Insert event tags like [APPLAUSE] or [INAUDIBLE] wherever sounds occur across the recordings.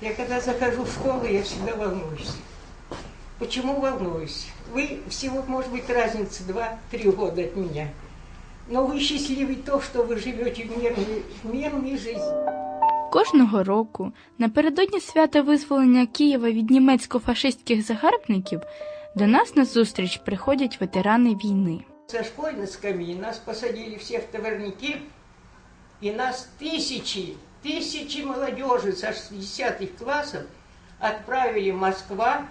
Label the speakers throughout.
Speaker 1: Я когда захожу в школу, я всегда волнуюсь. Почему волнуюсь? Вы всего, может быть, разница 2-3 года от меня. Но вы счастливы то, что вы живете в мирной, в мирной жизни.
Speaker 2: Кожного року, напередодні свята визволення Києва від німецько-фашистських загарбників, до нас на зустріч приходять ветерани війни.
Speaker 1: Со школьной скамьи нас посадили всех в товарники, и нас тысячи, тысячи молодежи со 60-х классов отправили в Москва,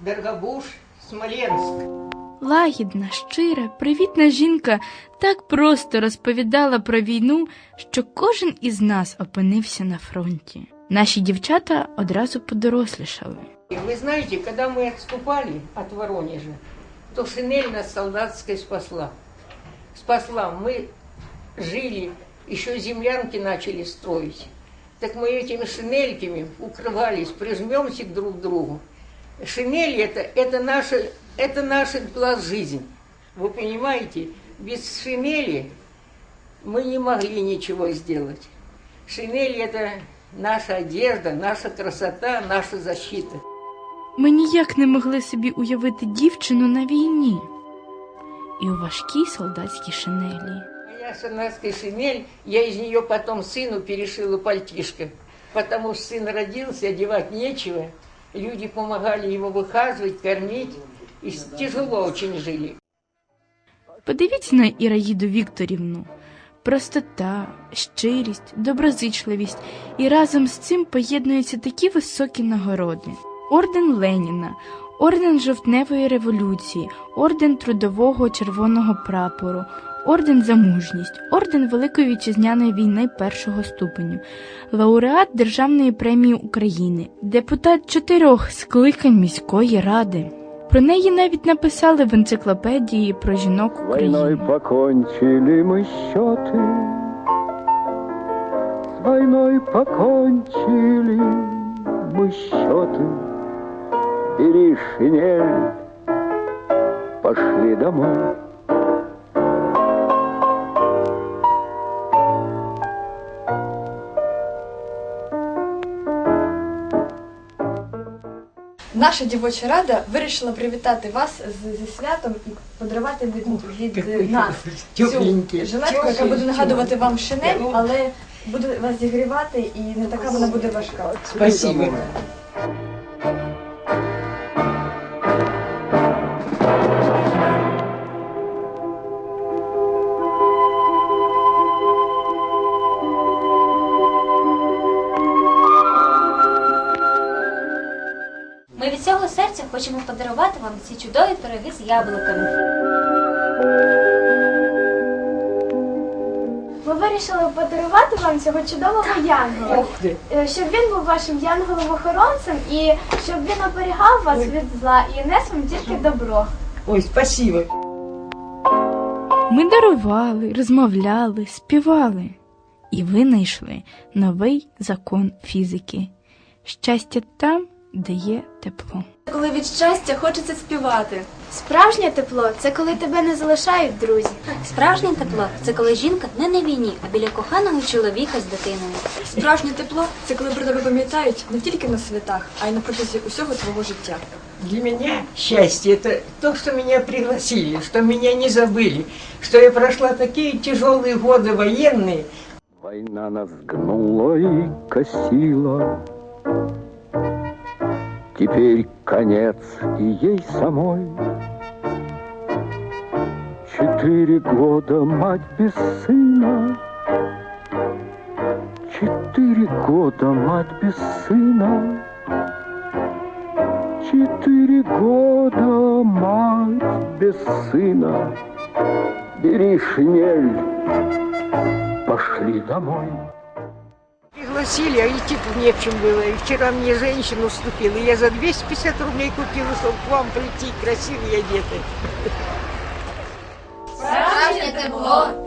Speaker 1: Дорогобуж, Смоленск.
Speaker 2: Лагідна, щира, привітна жінка так просто розповідала про війну, що кожен із нас опинився на фронті. Наші дівчата одразу подорослішали.
Speaker 1: И Вы знаете, когда мы отступали от Воронежа, то шинель нас солдатская спасла. Спасла. Мы жили, еще землянки начали строить. Так мы этими шинельками укрывались, прижмемся друг к другу. Шинель это, это, наша, это наша была жизнь. Вы понимаете, без шинели мы не могли ничего сделать. Шинель это наша одежда, наша красота, наша защита.
Speaker 2: Ми ніяк не могли собі уявити дівчину на війні і у важкій солдатській шинелі.
Speaker 1: Моя санатская шинель, я из нее потом сыну перешила пальтишко, потому что сын родился, одевать нечего. Люди помогали его выхаживать, кормить, и с- тяжело очень жили.
Speaker 2: Подивіться на Іраїду Вікторівну. Простота, щирість, доброзичливість і разом з цим поєднуються такі високі нагороди: орден Леніна, орден жовтневої революції, орден трудового червоного прапору, орден за мужність, орден Великої вітчизняної війни першого ступеню, лауреат Державної премії України, депутат чотирьох скликань міської ради. Про неї навіть написали в енциклопедії про жінок
Speaker 3: Войной
Speaker 2: України.
Speaker 3: покончили мы счеты, С войной покончили мы счеты. Бери шинель, пошли домой.
Speaker 4: Наша дівоча рада вирішила привітати вас з- зі святом і подарувати від, від нас [LAUGHS] цю жилетку, яка буде нагадувати вам шинель, але буде вас зігрівати і не така вона буде важка.
Speaker 1: Спасибо.
Speaker 5: Від цього серця хочемо подарувати вам ці чудові пироги з яблуками.
Speaker 6: Ми вирішили подарувати вам цього чудового янгола, Е, щоб він був вашим янголом-охоронцем і щоб він оберігав вас від зла і нес вам тільки добро.
Speaker 1: Ой, спасибо.
Speaker 2: Ми дарували, розмовляли, співали і винайшли новий закон фізики. Щастя там, де є тепло.
Speaker 4: Коли від щастя хочеться співати.
Speaker 6: Справжнє тепло це коли тебе не залишають друзі.
Speaker 5: Справжнє тепло це коли жінка не на війні, а біля коханого чоловіка з дитиною.
Speaker 4: Справжнє тепло це коли про тебе пам'ятають не тільки на святах, а й на протязі усього твого життя.
Speaker 1: Для меня счастье это то, что меня пригласили, что меня не забыли, что я прошла такие тяжелые годы военные,
Speaker 3: Война нас гнула и косила. Теперь конец и ей самой. Четыре года мать без сына. Четыре года мать без сына. Четыре года мать без сына. Бери шинель, пошли домой.
Speaker 1: Пригласили, а идти не в чем было. И вчера мне женщина уступила. Я за 250 рублей купила, чтобы к вам прийти красивые одетые.
Speaker 6: Справжнє тепло.